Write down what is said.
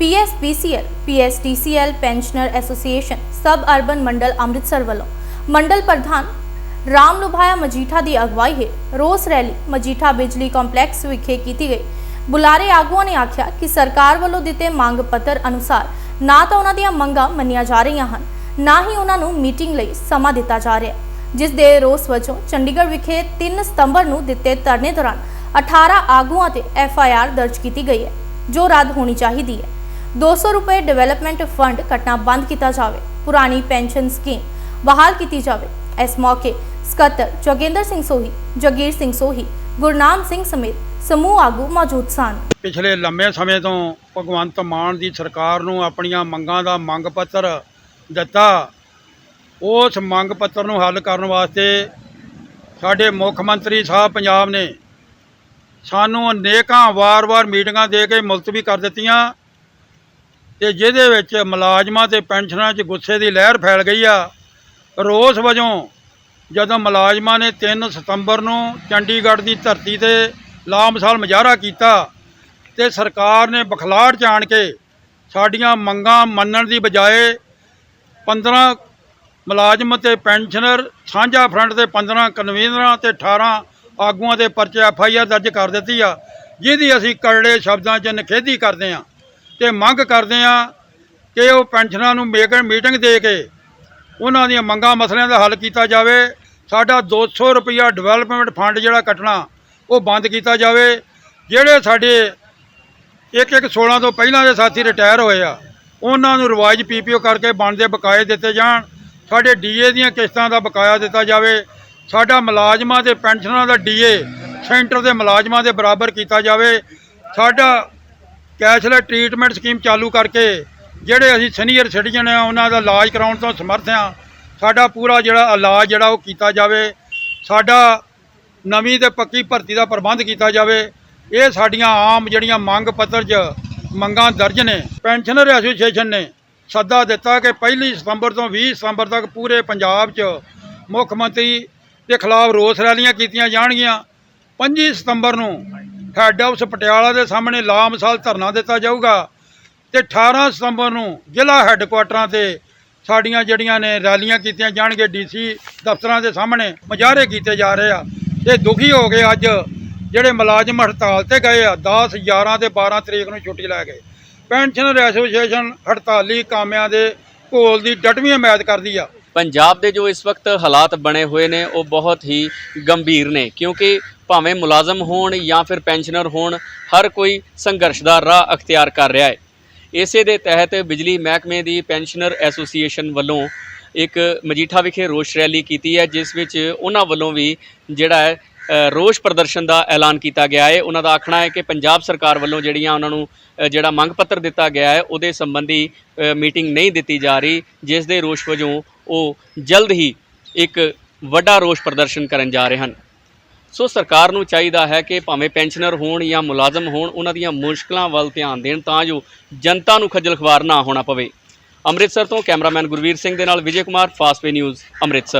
P S P C L P S T C L pensioner association suburban ਮੰਡਲ ਅੰਮ੍ਰਿਤਸਰ ਵੱਲੋਂ ਮੰਡਲ ਪ੍ਰਧਾਨ ਰਾਮ ਲੁਭਾਇਆ ਮਜੀਠਾ ਦੀ ਅਗਵਾਈ ਹੇਠ ਰੋਸ ਰੈਲੀ ਮਜੀਠਾ ਬਿਜਲੀ ਕੰਪਲੈਕਸ ਵਿਖੇ ਕੀਤੀ ਗਈ। ਬੁਲਾਰੇ ਆਗੂਆਂ ਨੇ ਆਖਿਆ ਕਿ ਸਰਕਾਰ ਵੱਲੋਂ ਦਿੱਤੇ ਮੰਗ ਪੱਤਰ ਅਨੁਸਾਰ ਨਾ ਤਾਂ ਉਹਨਾਂ ਦੀਆਂ ਮੰਗਾਂ ਮੰਨੀਆਂ ਜਾ ਰਹੀਆਂ ਹਨ, ਨਾ ਹੀ ਉਹਨਾਂ ਨੂੰ ਮੀਟਿੰਗ ਲਈ ਸਮਾਂ ਦਿੱਤਾ ਜਾ ਰਿਹਾ ਜਿਸ ਦੇ ਰੋਸ ਵਜੋਂ ਚੰਡੀਗੜ੍ਹ ਵਿਖੇ 3 ਸਤੰਬਰ ਨੂੰ ਦਿੱਤੇ ਧਰਨੇ ਦੌਰਾਨ 18 ਆਗੂਆਂ ਤੇ ਐਫ ਆਈ ਆਰ ਦਰਜ ਕੀਤੀ ਗਈ ਹੈ, ਜੋ ਰੱਦ ਹੋਣੀ ਚਾਹੀਦੀ ਹੈ। 200 ਰੁਪਏ ਡਿਵੈਲਪਮੈਂਟ ਫੰਡ ਕੱਟਣਾ ਬੰਦ ਕੀਤਾ ਜਾਵੇ। ਪੁਰਾਣੀ ਪੈਨਸ਼ਨ ਸਕੀਮ ਬਹਾਲ ਕੀਤੀ ਜਾਵੇ। ਇਸ ਮੌਕੇ ਸਕੱਤਰ ਜੋਗਿੰਦਰ ਸਿੰਘ ਸੋਹੀ, ਜਗੀਰ ਸਿੰਘ ਸੋਹੀ, ਗੁਰਨਾਮ ਸਿੰਘ ਸਮੇਤ ਸਮੂਹ ਆਗੂ ਮੌਜੂਦ ਸਨ। ਪਿਛਲੇ ਲੰਮੇ ਸਮੇਂ ਤੋਂ ਭਗਵੰਤ ਮਾਨ ਦੀ ਸਰਕਾਰ ਨੂੰ ਆਪਣੀਆਂ ਮੰਗਾਂ ਦਾ ਮੰਗ ਪੱਤਰ ਦਿੱਤਾ। ਉਸ ਮੰਗ ਪੱਤਰ ਨੂੰ ਹੱਲ ਕਰਨ ਵਾਸਤੇ ਸਾਡੇ ਮੁੱਖ ਮੰਤਰੀ ਸਾਹਿਬ ਪੰਜਾਬ ਨੇ ਸਾਨੂੰ ਅਨੇਕਾਂ ਵਾਰ-ਵਾਰ ਮੀਟਿੰਗਾਂ ਦੇ ਕੇ ਮੁਲਤਵੀ ਕਰ ਦਿੱਤੀਆਂ। ਤੇ ਜਿਹਦੇ ਵਿੱਚ ਮੁਲਾਜ਼ਮਾਂ ਤੇ ਪੈਨਸ਼ਨਰਾਂ 'ਚ ਗੁੱਸੇ ਦੀ ਲਹਿਰ ਫੈਲ ਗਈ ਆ, ਰੋਸ ਵਜੋਂ ਜਦੋਂ ਮੁਲਾਜ਼ਮਾਂ ਨੇ 3 ਸਤੰਬਰ ਨੂੰ ਚੰਡੀਗੜ੍ਹ ਦੀ ਧਰਤੀ ਤੇ ਲਾਮਸਾਲ ਮੁਜ਼ਾਹਰਾ ਕੀਤਾ ਤੇ ਸਰਕਾਰ ਨੇ ਬਖਲਾੜ ਜਾਣ ਕੇ ਸਾਡੀਆਂ ਮੰਗਾਂ ਮੰਨਣ ਦੀ ਬਜਾਏ 15 ਮੁਲਾਜ਼ਮ ਤੇ ਪੈਨਸ਼ਨਰ ਸਾਂਝਾ ਫਰੰਟ ਦੇ 15 ਕਨਵੀਨਰਾਂ ਤੇ 18 ਆਗੂਆਂ ਦੇ ਪਰਚੇ ਐਫ ਆਈ ਆਰ ਦਰਜ ਕਰ ਦਿੱਤੀ ਆ, ਜਿਹਦੀ ਅਸੀਂ ਕਰੜੇ ਸ਼ਬਦਾਂ 'ਚ ਨਿਖੇਧੀ ਕਰਦੇ ਹਾਂ। ਤੇ ਮੰਗ ਕਰਦੇ ਆ ਕਿ ਉਹ ਪੈਨਸ਼ਨਾਂ ਨੂੰ ਮੇਕ ਮੀਟਿੰਗ ਦੇ ਕੇ ਉਹਨਾਂ ਦੀਆਂ ਮੰਗਾਂ ਮਸਲਿਆਂ ਦਾ ਹੱਲ ਕੀਤਾ ਜਾਵੇ, ਸਾਡਾ 200 ਰੁਪਈਆ ਡਿਵੈਲਪਮੈਂਟ ਫੰਡ ਜਿਹੜਾ ਕੱਟਣਾ, ਉਹ ਬੰਦ ਕੀਤਾ ਜਾਵੇ। ਜਿਹੜੇ ਸਾਡੇ ਇੱਕ ਇੱਕ 16 ਤੋਂ ਪਹਿਲਾਂ ਦੇ ਸਾਥੀ ਰਿਟਾਇਰ ਹੋਏ ਆ, ਉਹਨਾਂ ਨੂੰ ਰਿਵਾਈਜ਼ ਪੀਪੀਓ ਕਰਕੇ ਬਣਦੇ ਬਕਾਏ ਦਿੱਤੇ ਜਾਣ। ਸਾਡੇ ਡੀਏ ਦੀਆਂ ਕਿਸ਼ਤਾਂ ਦਾ ਬਕਾਇਆ ਦਿੱਤਾ ਜਾਵੇ। ਸਾਡਾ ਮੁਲਾਜ਼ਮਾਂ ਤੇ ਪੈਨਸ਼ਨਾਂ ਦਾ ਡੀਏ ਸੈਂਟਰ ਦੇ ਮੁਲਾਜ਼ਮਾਂ ਦੇ ਬਰਾਬਰ ਕੀਤਾ ਜਾਵੇ। ਸਾਡਾ ਕੈਸ਼ਲੈਸ ਟ੍ਰੀਟਮੈਂਟ ਸਕੀਮ ਚਾਲੂ ਕਰਕੇ ਜਿਹੜੇ ਅਸੀਂ ਸੀਨੀਅਰ ਸਿਟੀਜ਼ਨ ਆ, ਉਹਨਾਂ ਦਾ ਇਲਾਜ ਕਰਾਉਣ ਤੋਂ ਸਮਰਥ ਆ। ਸਾਡਾ ਪੂਰਾ ਜਿਹੜਾ ਇਲਾਜ ਜਿਹੜਾ ਉਹ ਕੀਤਾ ਜਾਵੇ, ਸਾਡਾ ਨਵੀਂ ਤੇ ਪੱਕੀ ਭਰਤੀ ਦਾ ਪ੍ਰਬੰਧ ਕੀਤਾ ਜਾਵੇ। ਇਹ ਸਾਡੀਆਂ ਆਮ ਜਿਹੜੀਆਂ ਮੰਗ ਪੱਤਰ 'ਚ ਮੰਗਾਂ ਦਰਜ ਨੇ। ਪੈਨਸ਼ਨਰ ਐਸੋਸੀਏਸ਼ਨ ਨੇ ਸੱਦਾ ਦਿੱਤਾ ਕਿ ਪਹਿਲੀ ਸਤੰਬਰ ਤੋਂ 20 ਸਤੰਬਰ ਤੱਕ ਪੂਰੇ ਪੰਜਾਬ 'ਚ ਮੁੱਖ ਮੰਤਰੀ ਦੇ ਖਿਲਾਫ ਰੋਸ ਰੈਲੀਆਂ ਕੀਤੀਆਂ ਜਾਣਗੀਆਂ। 25 ਸਤੰਬਰ ਨੂੰ ਹੈੱਡ ਆਫਿਸ ਪਟਿਆਲਾ ਦੇ ਸਾਹਮਣੇ ਲਾਮਸਾਲ ਧਰਨਾ ਦਿੱਤਾ ਜਾਊਗਾ ਤੇ 18 ਸਤੰਬਰ ਨੂੰ ਜ਼ਿਲ੍ਹਾ ਹੈੱਡਕੁਆਟਰਾਂ ਤੇ ਸਾਡੀਆਂ ਜਿਹੜੀਆਂ ਨੇ ਰੈਲੀਆਂ ਕੀਤੀਆਂ ਜਾਣਗੇ ਡੀਸੀ ਦਫ਼ਤਰਾਂ ਦੇ ਸਾਹਮਣੇ, ਮੁਜ਼ਾਹਰੇ ਕੀਤੇ ਜਾ ਰਹੇ ਆ। ਤੇ ਦੁਖੀ ਹੋ ਗਏ ਅੱਜ ਜਿਹੜੇ ਮੁਲਾਜ਼ਮ ਹੜਤਾਲ ਤੇ ਗਏ ਆ 10 11 ਤੇ 12 ਤਰੀਕ ਨੂੰ ਛੁੱਟੀ ਲੈ ਗਏ। ਪੈਨਸ਼ਨਰ ਐਸੋਸੀਏਸ਼ਨ ਹੜਤਾਲੀ ਕਾਮਿਆਂ ਦੇ ਘੋਲ ਦੀ ਡਟਵੀਂ ਹਮਾਇਤ ਕਰਦੀ ਆ। ਪੰਜਾਬ ਦੇ ਜੋ ਇਸ ਵਕਤ ਹਾਲਾਤ ਬਣੇ ਹੋਏ ਨੇ, ਉਹ ਬਹੁਤ ਹੀ ਗੰਭੀਰ ਨੇ, ਕਿਉਂਕਿ ਭਾਵੇਂ ਮੁਲਾਜ਼ਮ ਹੋਣ ਜਾਂ ਫਿਰ ਪੈਨਸ਼ਨਰ ਹੋਣ, ਹਰ ਕੋਈ ਸੰਘਰਸ਼ ਦਾ ਰਾਹ ਅਖਤਿਆਰ ਕਰ ਰਿਹਾ ਹੈ। ਇਸੇ ਦੇ ਤਹਿਤ ਬਿਜਲੀ ਮਹਿਕਮੇ ਦੀ ਪੈਨਸ਼ਨਰ ਐਸੋਸੀਏਸ਼ਨ ਵੱਲੋਂ ਇੱਕ ਮਜੀਠਾ ਵਿਖੇ ਰੋਸ ਰੈਲੀ ਕੀਤੀ ਹੈ, ਜਿਸ ਵਿੱਚ ਉਹਨਾਂ ਵੱਲੋਂ ਵੀ ਜਿਹੜਾ ਹੈ ਰੋਸ ਪ੍ਰਦਰਸ਼ਨ ਦਾ ਐਲਾਨ ਕੀਤਾ ਗਿਆ ਹੈ। ਉਹਨਾਂ ਦਾ ਆਖਣਾ ਹੈ ਕਿ ਪੰਜਾਬ ਸਰਕਾਰ ਵੱਲੋਂ ਜਿਹੜੀਆਂ ਉਹਨਾਂ ਨੂੰ ਜਿਹੜਾ ਮੰਗ ਪੱਤਰ ਦਿੱਤਾ ਗਿਆ ਹੈ, ਉਹਦੇ ਸੰਬੰਧੀ ਮੀਟਿੰਗ ਨਹੀਂ ਦਿੱਤੀ ਜਾ ਰਹੀ, ਜਿਸ ਦੇ ਰੋਸ ਵਜੋਂ ਉਹ ਜਲਦ ਹੀ ਇੱਕ ਵੱਡਾ ਰੋਸ ਪ੍ਰਦਰਸ਼ਨ ਕਰਨ ਜਾ ਰਹੇ ਹਨ। ਸੋ ਸਰਕਾਰ ਨੂੰ ਚਾਹੀਦਾ ਹੈ ਕਿ ਭਾਵੇਂ ਪੈਨਸ਼ਨਰ ਹੋਣ ਜਾਂ ਮੁਲਾਜ਼ਮ ਹੋਣ, ਉਹਨਾਂ ਦੀਆਂ ਮੁਸ਼ਕਲਾਂ ਵੱਲ ਧਿਆਨ ਦੇਣ ਤਾਂ ਜੋ ਜਨਤਾ ਨੂੰ ਖੱਜਲ ਖਵਾਰ ਨਾ ਹੋਣਾ ਪਵੇ। ਅੰਮ੍ਰਿਤਸਰ ਤੋਂ ਕੈਮਰਾਮੈਨ ਗੁਰਵੀਰ ਸਿੰਘ ਦੇ ਨਾਲ ਵਿਜੇ ਕੁਮਾਰ ਫਾਸਟਵੇ ਨਿਊਜ਼, ਅੰਮ੍ਰਿਤਸਰ।